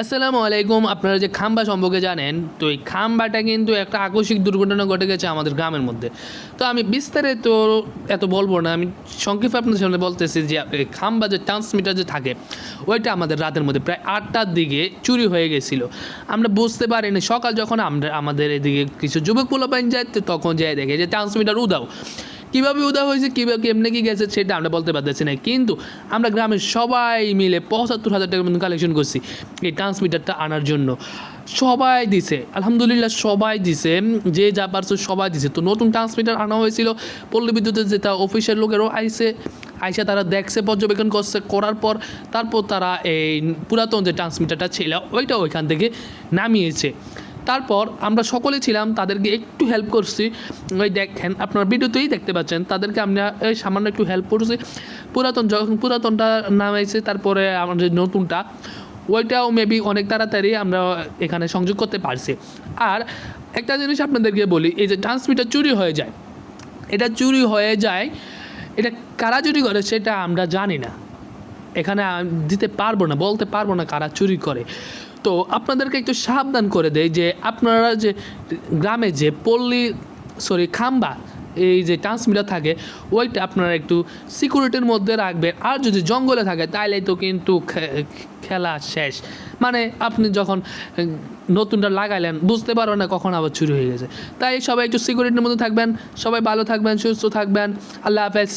আসসালামু আলাইকুম। আপনারা যে খাম্বা সম্পর্কে জানেন, তো এই খাম্বাটা কিন্তু একটা আকস্মিক দুর্ঘটনা ঘটে গেছে আমাদের গ্রামের মধ্যে। তো আমি বিস্তারিত এত বলব না, আমি সংক্ষেপে আপনাদের সামনে বলতেছি যে খাম্বা যে ট্রান্সমিটার যে থাকে, ওইটা আমাদের রাতের মধ্যে প্রায় আটটার দিকে চুরি হয়ে গেছিল। আমরা বুঝতে পারিনি, সকাল যখন আমরা, আমাদের এদিকে কিছু যুবক পোলাপাইন যায় তখন যাই দেখে যে ট্রান্সমিটার উদাও কীভাবে উদা হয়েছে, কীভাবে কেমনে কি গেছে, সেটা আমরা বলতে পারতেছি না। কিন্তু আমরা গ্রামের সবাই মিলে পঁচাত্তর হাজার টাকার মতো কালেকশন করছি এই ট্রান্সমিটারটা আনার জন্য। সবাই দিছে, আলহামদুলিল্লাহ সবাই দিছে যে যা পারছে সবাই দিছে। তো নতুন ট্রান্সমিটার আনা হয়েছিল, পল্লী বিদ্যুতের যেটা অফিসের লোকেরও আইসে আইসা তারা দেখছে, পর্যবেক্ষণ করছে, করার পর তারপর তারা এই পুরাতন যে ট্রান্সমিটারটা ছিল, ওইটা ওইখান থেকে নামিয়েছে। তারপর আমরা সকলে ছিলাম, তাদেরকে একটু হেল্প করছি। ওই দেখেন, আপনার ভিডিওতেই দেখতে পাচ্ছেন, তাদেরকে আমরা এই সামান্য একটু হেল্প করছি। পুরাতন যখন পুরাতনটা নামাইছে, তারপরে আমাদের নতুনটা, ওইটাও মেবি অনেক তাড়াতাড়ি আমরা এখানে সংযোগ করতে পারছি। আর একটা জিনিস আপনাদেরকে বলি, এই যে ট্রান্সমিটার চুরি হয়ে যায়। এটা চুরি হয়ে যায়, এটা কারা চুরি করে সেটা আমরা জানি না। এখানে দিতে পারব না, বলতে পারব না কারা চুরি করে। তো আপনাদেরকে একটু সাবধান করে দেয় যে আপনারা যে গ্রামে যে পল্লী সরি খাম্বা, এই যে ট্রান্সমিটার থাকে, ওইটা আপনারা একটু সিকিউরিটির মধ্যে রাখবেন। আর যদি জঙ্গলে থাকে তাহলে তো কিন্তু খেলা শেষ। মানে আপনি যখন নতুনটা লাগাইলেন, বুঝতে পারবেন না কখন আবার চুরি হয়ে গেছে। তাই সবাই একটু সিকিউরিটির মধ্যে থাকবেন, সবাই ভালো থাকবেন, সুস্থ থাকবেন। আল্লাহ হাফেজ।